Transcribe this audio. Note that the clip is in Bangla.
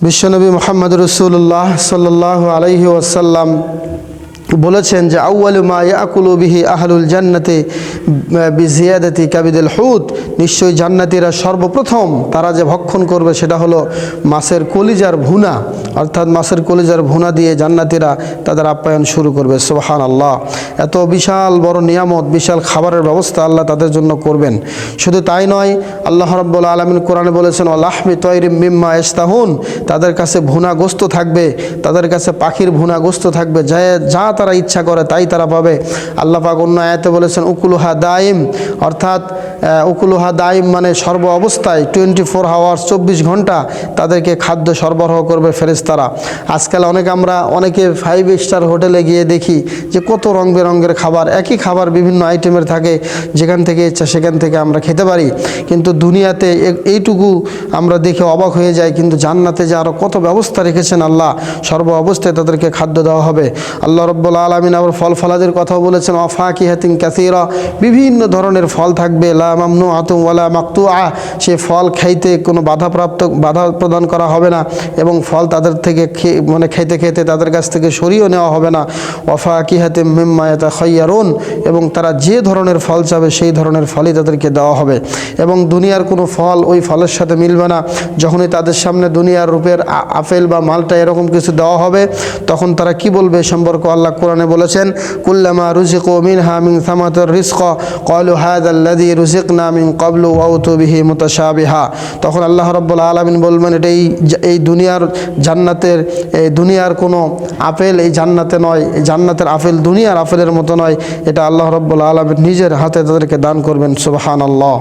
বিশ্বনবী মোহাম্মদ রসুল্লাহ সাল্লাহ আলহি ওয়াসাল্লাম বলেছেন যে আউ্বালু মা ইয়াকুলু বিহি আহলুল জান্নাতে বিজিয়াদাতি কাবিদুল হুদ। নিশ্চয়ই জান্নাতীরা সর্বপ্রথম তারা যে ভক্ষণ করবে সেটা হলো মাছের কলিজার ভুনা। অর্থাৎ মাছের কলিজার ভুনা দিয়ে জান্নাতীরা তাদের আপ্যায়ন শুরু করবে। সোহান আল্লাহ এত বিশাল বড় নিয়ামত, বিশাল খাবারের ব্যবস্থা আল্লাহ তাদের জন্য করবেন। শুধু তাই নয়, আল্লাহ রব্বুল আলমিন কোরআনে বলেছেন আল্লাহমি তৈরিম মিম্মা ইস্তাহুন তাদের কাছে ভুনা গোস্ত থাকবে, তাদের কাছে পাখির ভুনা গোস্ত থাকবে। যা যা তারা ইচ্ছা করে, তাই তারা পাবে। আল্লাহ পাক অন্য আয়াতে বলেছেন, উকুলুহা দাইম অর্থাৎ উকুলুহা দাইম মানে সর্ব অবস্থায় টোয়েন্টি ফোর আওয়ার্স চব্বিশ ঘণ্টা তাদেরকে খাদ্য সরবরাহ করবে ফেরেশতারা। আজকাল অনেক আমরা, অনেকে ফাইভ স্টার হোটেলে গিয়ে দেখি যে কত রং বেরঙের খাবার, একই খাবার বিভিন্ন আইটেমের থাকে, যেখান থেকে ইচ্ছা সেখান থেকে আমরা খেতে পারি। কিন্তু দুনিয়াতে এইটুকু আমরা দেখে অবাক হয়ে যাই, কিন্তু জান্নাতে যে আরও কত ব্যবস্থা রেখেছেন আল্লাহ, সর্ব অবস্থায় তাদেরকে খাদ্য দেওয়া হবে। আল্লাহ রব্বুল আলমিন আবার ফল ফলাদের কথাও বলেছেন অফাকি হাতিন ক্যাসিরা বিভিন্ন ধরনের ফল থাকবে, লা আতুম ওয়ালা মাকতু আ সে ফল খাইতে কোনো বাধাপ্রাপ্ত, বাধা প্রদান করা হবে না এবং ফল তাদের থেকে মানে খেতে খেতে তাদের কাছ থেকে সরিয়েও নেওয়া হবে না। ওফা কি হাতে মিম্মায়তা খৈয়ারুন এবং তারা যে ধরনের ফল চাবে সেই ধরনের ফলই তাদেরকে দেওয়া হবে। এবং দুনিয়ার কোনো ফল ওই ফলের সাথে মিলবে না। যখনই তাদের সামনে দুনিয়ার রূপের আপেল বা মালটা এরকম কিছু দেওয়া হবে, তখন তারা কি বলবে সম্পর্ক আল্লাহ কোরআনে বলেছেন, কুল্লামা রুজিকু মিন সামাতুর রিজক। ক্বালু হাযাল্লাযী রুজিকনা মিন ক্বাবলু ওয়াউতু বিহি মুতাশাবিহা। তখন আল্লাহ রাব্বুল আলামিন বলবেন, এটা এই এই দুনিয়ার জান্নাতের, এই দুনিয়ার কোনো আপেল এই জান্নাতে নয়, এই জান্নাতের আপেল দুনিয়ার আপেলের মতো নয়। এটা আল্লাহ রাব্বুল আলামিন নিজের হাতে তাদেরকে দান করবেন, সুবহানাল্লাহ।